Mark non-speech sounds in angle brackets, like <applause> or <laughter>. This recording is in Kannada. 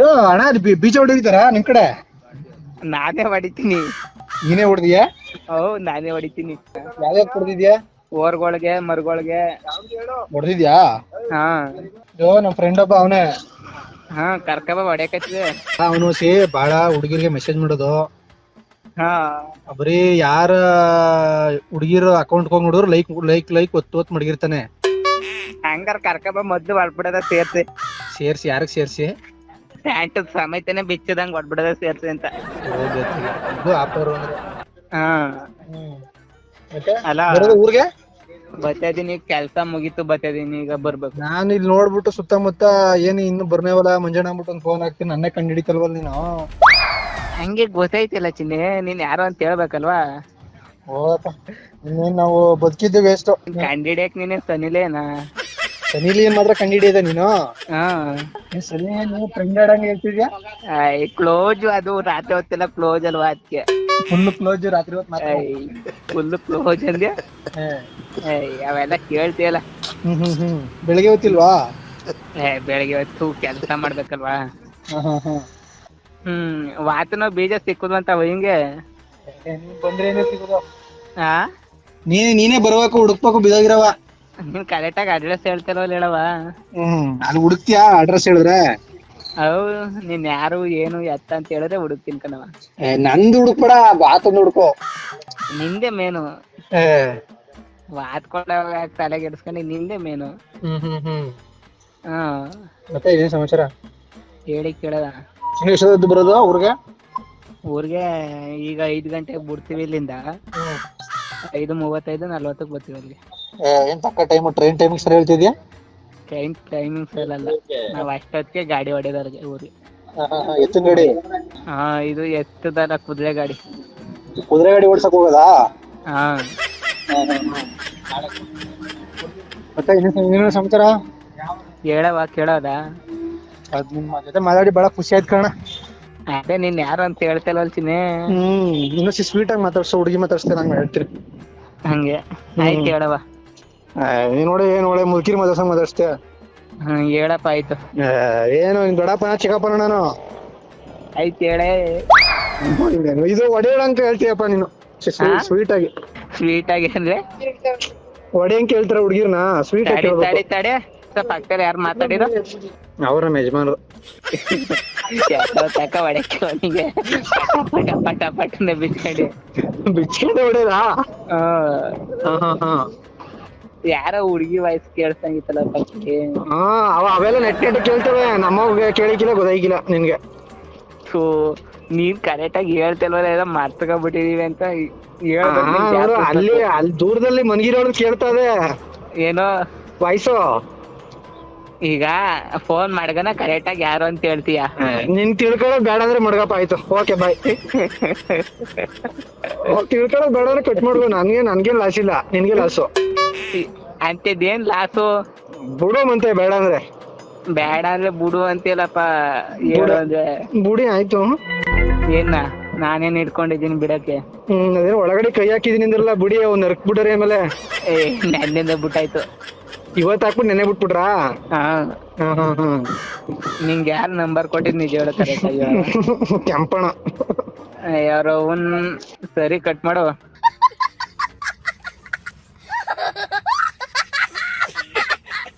ಇದು ಅಣ್ಣ ಅದು ಬಿ- ಬೀಜ ಹೊಡಿತಾರ ನಿಮ್ ಕಡೆ? ನಾನೇ ಹೊಡಿತೀನಿ. ನೀನೇ ಹೊಡೆದಿಯಾ? ಹೌ ನಾನೇ ಹೊಡಿತೀನಿ. ಯಾವ್ಯಾವ ಹೊಡೆದಿದ್ಯಾ ಓರ್ಗೊಳಗೆ ಮರ್ಗೊಳಗೆ. ಹೊಡ್ದಿದ್ಯಾ? ಹಾ. ಯೋ ನಮ್ ಫ್ರೆಂಡ್ ಒಬ್ಬ ಅವನೇ. ಹಾ ಕರ್ಕಬ ಹೊಡ್ಯಾಕತ್ತಿದೆ. ಅವನು ಸೇ ಬಾಳ ಹುಡುಗಿರ್ಗೆ ಮೆಸೇಜ್ ಮಾಡೋದು. ಹಾ. ಬರೀ ಯಾರ ಹುಡುಗಿರ ಅಕೌಂಟ್ ಹೋಗಿ ನೋಡಿದ್ರು ಲೈಕ್ ಲೈಕ್ ಲೈಕ್ ಒತ್ತು ಒತ್ತು ಮಡಗಿರ್ತಾನೆ. ಹಂಗಾರ ಕರ್ಕಬ ಮೊದ್ಲು ಹೊಡ್ಬಿಡದ ಸೇರ್ಸಿ. ಸೇರ್ಸಿ ಯಾರಿಗ್ ಸೇರ್ಸಿ? ಪ್ಯಾಂಟ್ ಸಮೇತನೆ ಬಿಚ್ಚದಂಗ್ ಹೊಡ್ಬಿಡದ ಸೇರ್ಸಿ ಅಂತ. ಹಾ. ಅಲ್ಲ. ಊರ್ಗೆ? ಕೆಲ್ಸ ಮುಗೀತು ಬತ್ತಿದೀನಿ ಈಗ ಬರ್ಬೇಕು. ನಾನು ಇಲ್ಲಿ ನೋಡ್ಬಿಟ್ಟು ಸುತ್ತಮುತ್ತ ಏನು ಇನ್ನು ಬರ್ನೇವಲ್ಲ ಮುಂಜಾನೆ ಅಂದ್ಬಿಟ್ಟು ಒಂದು ಫೋನ್ ಹಾಕ್ತೀನಿ ನನ್ನೇ ಕಂಡು ಹಿಡಿತಲ್ವಲ್ಲ ನೀನು? ಹಂಗೆ ಗೊತ್ತಾಯ್ತಿಲ್ಲ ಚಿನ್ನೆ ನೀನ್ ಯಾರು ಅಂತ ಹೇಳ್ಬೇಕಲ್ವಾ? ಹೋಗಪ್ಪ ಇನ್ನೇನ್ ನಾವು ಬದುಕಿದ್ದು ವೇಸ್ಟ್ ಕ್ಯಾಂಡಿಡೇಟ್ ನೀನೇ ಸನಿಲೇನಾ? ಸನಿಲಿ ಮಾತ್ರ ಕಂಡಿಡಿಯದ ನೀನು? ಹಾ. ಏ ಸನಿ ನೀವು ಫ್ರೆಂಡ್ ಆಡಂಗ್ ಹೇಳ್ತಿದ್ಯಾ? ಕ್ಲೋಜ್ ಅದು ರಾತ್ರಿ ಹೊತ್ತೆಲ್ಲ ಕ್ಲೋಸ್ ಅಲ್ವಾ ಅದಕ್ಕೆ ಫುಲ್ ಕ್ಲೋಜ್ ರಾತ್ರಿ ಹೊತ್ತು ಮಾತ್ರ. ಫುಲ್ ಕ್ಲೋಸ್ ಅಂದ್ಯಾ? ಏಯ್, ಅವೆಲ್ಲ ಕೇಳ್ತಿಯಲ್ಲ? ಹ್ಮ್ ಹ್ಮ್ ಹ್ಮ್. ಬೆಳಿಗ್ಗೆ ಹೊತ್ತಿಲ್ವಾ? ಏ ಬೆಳಗ್ಗೆ ಹೊತ್ತು ಕೆಲಸ ಮಾಡ್ಬೇಕಲ್ವಾ? ಹಾ ಹಾ ಹಾ. ಹ್ಮ್ ವಾತನ ಬೀಜ ಸಿಕ್ಕುದಂತ ಹಿಂಗೆ? ಏ, ನೀನ್ ಬಂದ್ರೆ ಏನೇ ಸಿಗೋದು? ಹಾ ನೀನೇ ನೀನೇ ಬರ್ಬೇಕು ಹುಡುಕ್ಬೇಕು ಬಿದೋಗಿರವ. ನೀನ್ ಕರೆಕ್ಟಾಗಿ ಅಡ್ರೆಸ್ ಹೇಳ್ತಿರೋಲ್ಲ ಹೇಳವ ಹ್ಮ್ ಅಲ್ಲಿ ಹುಡುಕ್ತಿಯಾ ಅಡ್ರೆಸ್ ಹೇಳಿದ್ರೆ? ಅವು ನೀನ್ ಯಾರು ಏನು ಎತ್ತ ಅಂತ ಹೇಳಿದ್ರೆ ಹುಡುಕ್ತೀನಿ ಕಣವ ಏ, ನಂದು ಹುಡುಕ್ಬೇಡ ಬಾತೊಂದು ಹುಡುಕೋ. ನಿಂದೆ ಮೇನು. ಏ. ವಾತ್ಕೊಂಡ ತಲೆಗೆ ಎಡ್ಸ್ಕೊಂಡು ನಿಂದೆ ಮೇನು. ಹ್ಮ್ ಹ್ಮ್ ಹ್ಮ್. ಹಾ. ಮತ್ತೆ ಏನ್ ಸಮಾಚಾರ? ಹೇಳಿ ಕೇಳದ ಇನ್ನು ಎಷ್ಟೊತ್ತು ಬರೋದು ಊರಿಗೆ? ಊರಿಗೆ ಈಗ ಐದ್ ಗಂಟೆಗೆ ಬಿಡ್ತೀವಿ ಇಲ್ಲಿಂದ. ಐದು ಮೂವತ್ತೈದು ನಲ್ವತ್ತಕ್ಕೆ ಬರ್ತೀವಿ ಅಲ್ಲಿಗೆ. ಏ, ಏನ್ ತಕ್ಕ ಟೈಮ್ ಟ್ರೈನ್ ಟೈಮಿಂಗ್ ಸರಿ ಹೇಳ್ತಿದ್ಯಾ? ಟ್ರೈನ್ ಟೈಮಿಂಗ್ಸ್ ಅಲ್ಲ ನಾವ್ ಅಷ್ಟೊತ್ತಿಗೆ ಗಾಡಿ ಹೊಡೆದವ್ರಿಗೆ ಊರಿಗೆ. ಎತ್ತಿನ ಗಾಡಿ? ಹಾ ಇದು ಎತ್ತದಲ್ಲ ಕುದುರೆ ಗಾಡಿ. ಕುದುರೆ ಗಾಡಿ ಓಡ್ಸಕ್ ಹೋಗೋದಾ? ಹಾ. ಮತ್ತೆ ಇನ್ನೇನ್ ಸಮಾಚಾರ? ಹೇಳವ ಕೇಳೋದ? ಅದ್ ನಿಮ್ಮ ಜೊತೆ ಮಾತಾಡಿ ಬಹಳ ಖುಷಿ ಆಯ್ತು ಕಣ ಅದೇ ನೀನ್ ಯಾರು ಅಂತ ಹೇಳ್ತಾ ಇಲ್ವಲ್ತೀನಿ ಹ್ಮ್ ಇನ್ನೊಸಿ ಸ್ವೀಟ್ ಆಗಿ ಮಾತಾಡ್ಸೋ ಹುಡುಗಿ ಮಾತಾಡ್ಸ್ತೇನೆ ನಂಗೆ ಹೇಳ್ತೀರಿ ಹಂಗೆ. ಆಯ್ತು ಹೇಳವ ನೀನ್ ನೋಡಿ ಏನ್ ಒಳ್ಳೆ ಮುಲ್ಕಿರಿ ಮದಸ ಹ್ಮ್ ಹೇಳಪ್ಪ ಆಯ್ತು. ಏನು ನಿನ್ ದೊಡ್ಡಪ್ಪನ ಚಿಕ್ಕಪ್ಪನ ನಾನು? ಆಯ್ತು ಹೇಳೇ. ಇದು ಒಡೆಯಳ ಅಂತ ಹೇಳ್ತೀಯಪ್ಪ ನೀನು. ಸ್ವೀಟ್ ಆಗಿ ಸ್ವೀಟ್ ಆಗಿ ಅಂದ್ರೆ? ಒಡೆಯಂಗ್ ಕೇಳ್ತಾರ ಹೇಳ್ತಾರ ಹುಡುಗಿರ್ನ? ಸ್ವೀಟ್ ಆಗಿ ತಡಿ ತಡಿ. ಪಕ್ಕದಲ್ಲಿ ಯಾರು ಮಾತಾಡಿರೋ ಅವ್ರ ನಮ್ಮ ಯಜಮಾನ್ರು. ತಕ್ಕ ತಕ ಹೊಡಕ್ಕೆ ಅವನಿಗೆ ಪಟ ಪಟ ಪಟ ಪಟನೆ ಬಿಚ್ಕಂಡಿ. ಬಿಚ್ಕೊಂಡೆ ಆ, ಹಾ ಹಾ ಹಾ. ಯಾರೋ ಹುಡುಗಿ ವಾಯ್ಸ್ ಕೇಳ್ಸಂಗಿತ್ತಲ್ಲ ಪಕ್ಕಕ್ಕೆ ಹಾ ಅವ ಅವೆಲ್ಲ ನೆಟ್ ನೆಟ್ ಕೇಳ್ತವೆ ನಮ್ಮವ್ಗೆ ಕೇಳಿಕಿಲ್ಲ ಗೊತ್ತಾಗಿಲ್ಲ ನಿನ್ಗೆ. ಸೊ ನೀನ್ ಕರೆಕ್ಟ್ ಆಗಿ ಹೇಳ್ತಿಲ್ವಲ್ಲ ಮರ್ತಕ ಮರ್ತಕೊಂಡ್ಬಿಟ್ಟಿದೀವಿ ಅಂತ ಹೇಳ ಹೇಳ್ಬೇಕು ಅಲ್ಲಿ ಅಲ್ಲಿ ದೂರದಲ್ಲಿ ಮನ್ಗಿರೋಳು ಕೇಳ್ತದೆ ಏನೋ? ವಾಯ್ಸು ಈಗ ಫೋನ್ ಮಾಡ್ಗನ ಕರೆಕ್ಟ್ ಆಗಿ ಯಾರು ಅಂತ ಹೇಳ್ತೀಯ? ನಿನ್ ತಿಳ್ಕೊಳ್ಳೋದು ಬೇಡ ಅಂದ್ರೆ ಮಡ್ಗಪ್ಪ ಆಯ್ತು. ಓಕೆ ಬಾಯ್ <laughs> ತಿಳ್ಕೊಳ್ಳೋದು ಬೇಡ ಅಂದ್ರೆ ಕಟ್ ಮಾಡ್ಬೋದು ನನ್ಗೆ ನನ್ಗೆ ಲಾಸ್ ಇಲ್ಲ ನಿನ್ಗೆ ಲಾಸು ಅಂತದೇನ್ ಲಾಸು? ಬಿಡು ಮಂತೆ ಬೇಡ ಅಂದ್ರೆ. ಬೇಡ ಅಂದ್ರೆ ಬುಡು ಅಂತಿಲ್ಲಪ್ಪ ಹೇಳು ಅಂದ್ರೆ. ಬುಡಿ ಆಯ್ತು. ಏನ ನಾನೇನ್ ಇಟ್ಕೊಂಡಿದ್ದೀನಿ ಬಿಡಕ್ಕೆ? ಹ್ಮ್ ಅದೇ ಒಳಗಡೆ ಕೈ ಹಾಕಿದೀನಿ ಅಂದ್ರಲ್ಲ ಬುಡಿ ಅವ್ ನರ್ಕ್ ಬಿಡರಿ ಆಮೇಲೆ. ಏ ನನ್ನಿಂದ ಬಿಟ್ಟಾಯ್ತು. ಇವತ್ತು ಹಾಕ್ಬಿಟ್ಟು ನೆನೆ ಬಿಟ್ಬಿಟ್ರಾ? ಹಾ. ಹಾ ಹಾ ಹಾ. ನಿಂಗೆ ಯಾರ್ ನಂಬರ್ ಕೊಟ್ಟಿದ್ ನಿಜ ಹೇಳು ಕರೆಕ್ಟ್ ಆಗಿ ಹೇಳು. ಕೆಂಪಣ ಯಾರೋ ಒಂದ್ ಸರಿ ಕಟ್ ಮಾಡು.